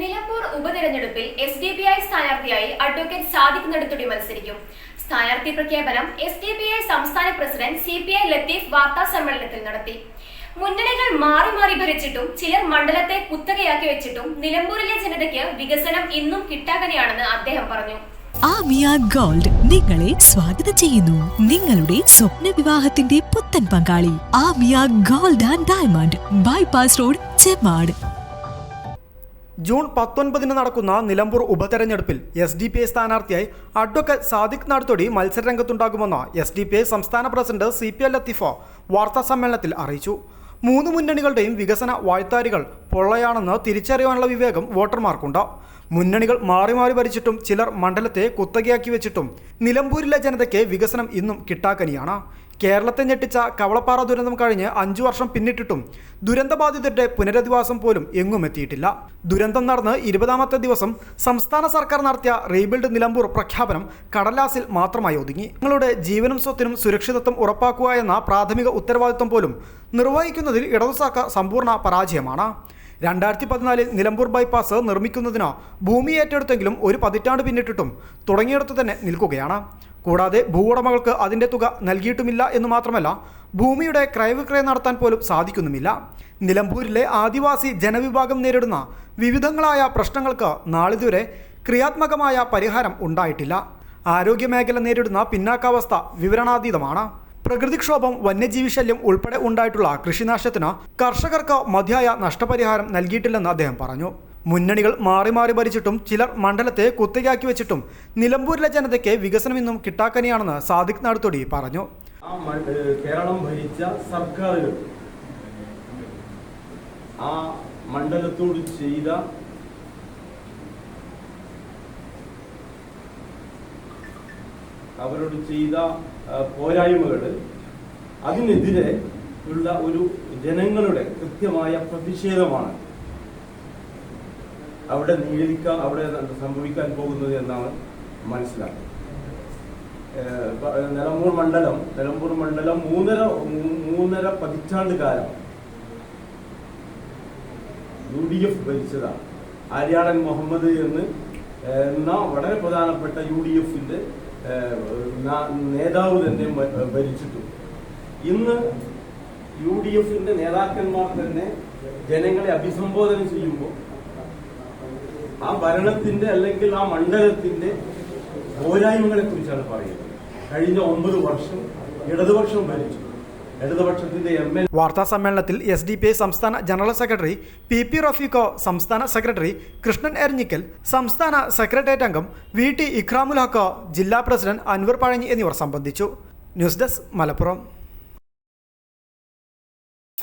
നിലമ്പൂർ ഉപതെരഞ്ഞെടുപ്പിൽ S D P I സ്ഥാനാർത്ഥിയായി advocate Sadiq നെടുത്തുടി മത്സരിക്കും. സ്ഥാനാർത്ഥി പ്രഖ്യാപനം എസ് ഡി പി ഐ സംസ്ഥാന president C P I Latheef വാർത്താ സമ്മേളനത്തിൽ നടത്തി. മുന്നണികൾ മാറി മാറി ഭരിച്ചിട്ടും ചിലർ മണ്ഡലത്തെ കുത്തകയാക്കി വെച്ചിട്ടും നിലമ്പൂരിലെ ജനതയ്ക്ക് വികസനം ഇന്നും കിട്ടാകനെയാണെന്ന് അദ്ദേഹം പറഞ്ഞു. ഗോൾഡ് നിങ്ങളെ സ്വാഗതം ചെയ്യുന്നു. നിങ്ങളുടെ സ്വപ്ന വിവാഹത്തിന്റെ പുത്തൻ പങ്കാളി Amiya gold and diamond. Bypass road Chemmad June പത്തൊൻപതിന് നടക്കുന്ന നിലമ്പൂർ ഉപതെരഞ്ഞെടുപ്പിൽ എസ് ഡി പി ഐ സ്ഥാനാർത്ഥിയായി അഡ്വക്കേറ്റ് സാദിഖ് നാടുത്തൊടി മത്സരരംഗത്തുണ്ടാകുമെന്ന് എസ് ഡി പി ഐ സംസ്ഥാന president C P L Latheef വാർത്താസമ്മേളനത്തിൽ അറിയിച്ചു. മൂന്ന് മുന്നണികളുടെയും വികസന വായ്ത്താരികൾ പൊള്ളയാണെന്ന് തിരിച്ചറിയാനുള്ള വിവേകം വോട്ടർമാർക്കുണ്ട്. മുന്നണികൾ മാറി മാറി ഭരിച്ചിട്ടും ചിലർ മണ്ഡലത്തെ കുത്തകയാക്കി വെച്ചിട്ടും നിലമ്പൂരിലെ ജനതയ്ക്ക് വികസനം ഇന്നും കിട്ടാക്കനിയാണ്. കേരളത്തെ ഞെട്ടിച്ച കവളപ്പാറ ദുരന്തം കഴിഞ്ഞ് അഞ്ചു വർഷം പിന്നിട്ടിട്ടും ദുരന്തബാധിതരുടെ പുനരധിവാസം പോലും എങ്ങും എത്തിയിട്ടില്ല. ദുരന്തം നടന്ന് ഇരുപതാമത്തെ ദിവസം സംസ്ഥാന സർക്കാർ നടത്തിയ റീബിൽഡ് നിലമ്പൂർ പ്രഖ്യാപനം കടലാസിൽ മാത്രമായി ഒതുങ്ങി. നിങ്ങളുടെ ജീവനും സ്വത്തിനും സുരക്ഷിതത്വം ഉറപ്പാക്കുക എന്ന പ്രാഥമിക ഉത്തരവാദിത്വം പോലും നിർവഹിക്കുന്നതിൽ ഇടതു സർക്കാർ സമ്പൂർണ പരാജയമാണ്. രണ്ടായിരത്തി പതിനാലിൽ നിലമ്പൂർ ബൈപ്പാസ് നിർമ്മിക്കുന്നതിന് ഭൂമി ഏറ്റെടുത്തെങ്കിലും ഒരു പതിറ്റാണ്ട് പിന്നിട്ടിട്ടും തുടങ്ങിയിടത്ത് തന്നെ നിൽക്കുകയാണ്. കൂടാതെ ഭൂവുടമകൾക്ക് അതിന്റെ തുക നൽകിയിട്ടുമില്ല എന്ന് മാത്രമല്ല ഭൂമിയുടെ ക്രയവിക്രയം നടത്താൻ പോലും സാധിക്കുന്നുമില്ല. നിലമ്പൂരിലെ ആദിവാസി ജനവിഭാഗം നേരിടുന്ന വിവിധങ്ങളായ പ്രശ്നങ്ങൾക്ക് നാളിതുവരെ ക്രിയാത്മകമായ പരിഹാരം ഉണ്ടായിട്ടില്ല. ആരോഗ്യമേഖല നേരിടുന്ന പിന്നാക്കാവസ്ഥ വിവരണാതീതമാണ്. പ്രകൃതിക്ഷോഭം വന്യജീവി ശല്യം ഉൾപ്പെടെ ഉണ്ടായിട്ടുള്ള കൃഷിനാശത്തിന് കർഷകർക്ക് മതിയായ നഷ്ടപരിഹാരം നൽകിയിട്ടില്ലെന്ന് അദ്ദേഹം പറഞ്ഞു. മുന്നണികൾ മാറി മാറി ഭരിച്ചിട്ടും ചിലർ മണ്ഡലത്തെ കുത്തകയാക്കി വെച്ചിട്ടും നിലമ്പൂരിലെ ജനതയ്ക്ക് വികസനം ഇന്നും കിട്ടാക്കനിയാണെന്ന് സാദിഖ് നാടുത്തൊടി പറഞ്ഞു. കേരളം ഭരിച്ച സർക്കാരുകൾ ആ മണ്ഡലത്തോട് ചെയ്ത അവരോട് ചെയ്ത പോരായ്മകൾ അതിനെതിരെ ഉള്ള ഒരു ജനങ്ങളുടെ കൃത്യമായ പ്രതിഷേധമാണ് അവിടെ നീടിക്കാൻ അവിടെ സംഭവിക്കാൻ പോകുന്നത് എന്നാണ് മനസ്സിലാക്കുന്നത്. നിലമ്പൂർ മണ്ഡലം നിലമ്പൂർ മണ്ഡലം മൂന്നര മൂന്നര പതിറ്റാണ്ട് കാലം യു ഡി എഫ് ഭരിച്ചതാണ്. ആര്യാടൻ മുഹമ്മദ് എന്ന് എന്ന വളരെ പ്രധാനപ്പെട്ട യു ഡി എഫിന്റെ നേതാവ് തന്നെ ഭരിച്ചിട്ടുണ്ട് ഇന്ന് യു ഡി എഫിന്റെ നേതാക്കന്മാർ തന്നെ ജനങ്ങളെ അഭിസംബോധന ചെയ്യുമ്പോൾ ആ ഭരണത്തിന്റെ അല്ലെങ്കിൽ ആ മണ്ഡലത്തിന്റെ പോരായ്മകളെ കുറിച്ചാണ് പറയുന്നത്. കഴിഞ്ഞ ഒമ്പത് വർഷം ഇടതുപക്ഷം ഭരിച്ചു. വാർത്താ സമ്മേളനത്തിൽ എസ് ഡി പി ഐ സംസ്ഥാന ജനറൽ സെക്രട്ടറി പി പി റഫീഖോ സംസ്ഥാന സെക്രട്ടറി കൃഷ്ണൻ എരഞ്ഞിക്കൽ സംസ്ഥാന സെക്രട്ടേറിയറ്റ് അംഗം വി ടി ഇഖ്രാമുൽ ഹക്കോ ജില്ലാ പ്രസിഡന്റ് അൻവർ പഴഞ്ഞി എന്നിവർ സംബന്ധിച്ചു. News desk Malappuram.